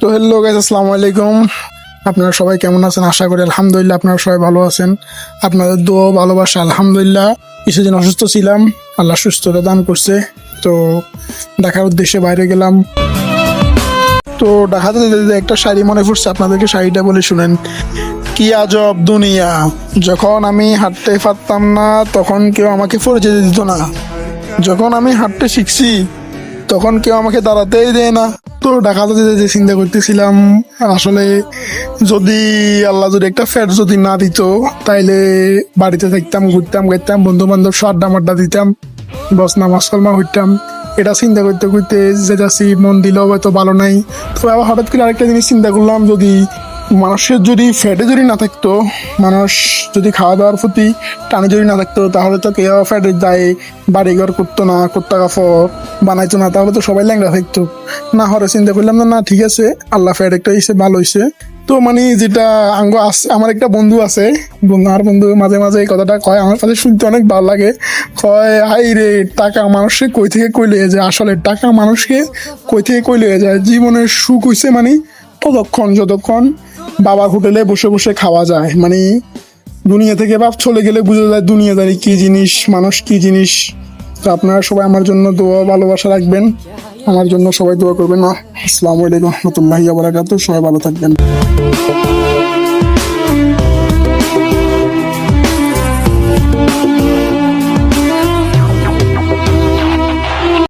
তো hello guys আসসালামু আলাইকুম। আপনারা সবাই কেমন আছেন? আশা করি আলহামদুলিল্লাহ আপনারা সবাই ভালো আছেন। আপনাদের দোয়া ভালোবাসা, আলহামদুলিল্লাহ। কিছুদিন অসুস্থ ছিলাম, আল্লাহ সুস্থতা দান করছে। তো ঢাকার উদ্দেশ্যে বাইরে গেলাম। তো যেতে একটা শাড়ি মনে পড়ছে, আপনাদেরকে শাড়িটা বলে শুনেন। কি আজব দুনিয়া। যখন আমি হাঁটতে পারতাম না, তখন কেউ আমাকে পরিচয় দিত না। যখন আমি হাঁটতে শিখছি, তখন কেউ আমাকে দাঁড়াতেই দেয় না। তো ঢাকাতে যেতে যে চিন্তা করতেছিলাম, আসলে যদি আল্লাহ যদি একটা ফ্যাট যদি না দিত, তাইলে বাড়িতে থাকতাম, ঘুরতাম গাইতাম বন্ধু বান্ধব আড্ডা মাড্ডা দিতাম, বস নামাজ কলমা হইতাম এটা চিন্তা করতে করতে যেতেছি মন দিলেও হয়তো ভালো নাই। তো আবার হঠাৎ করে আরেকটা জিনিস চিন্তা করলাম, যদি মানুষের যদি ফ্যাটে যদি না থাকতো, মানুষ যদি খাওয়া দাওয়ার প্রতি টানে যদি না থাকতো, তাহলে তো কেউ ফ্যাটের দায়ে বাড়িঘর করতো না কোত্তা কাপড় বানাইতো না, তাহলে তো সবাই ল্যাংড়া থাকতো। না হরে চিন্তা করলাম, না না, ঠিক আছে, আল্লাহ ফ্যাট একটা হিসেবে ভালো হয়েছে তো মানে যেটা আঙ্গ আছে আমার একটা বন্ধু আছে আমার বন্ধু মাঝে মাঝে এই কথাটা কয়, আমার কাছে শুনতে অনেক ভালো লাগে। কয় হাই রে, টাকা মানুষকে কই থেকে কই লয়ে যায়? আসলে টাকা মানুষকে কই থেকে কই লয়ে যায়? জীবনের সুখ হইছে মানে ততক্ষণ, যতক্ষণ বাবার হোটেলে বসে বসে খাওয়া যায়। মানে দুনিয়া থেকে বাপ চলে গেলে বুঝা যায় দুনিয়াদারি কি জিনিস, মানুষ কি জিনিস। তো আপনারা সবাই আমার জন্য দোয়া ভালোবাসা রাখবেন। আমার জন্য সবাই দোয়া করবেন। আসসালামু আলাইকুম রহমতুল্লাহি ওয়া বারাকাতুহু। সবাই ভালো থাকবেন।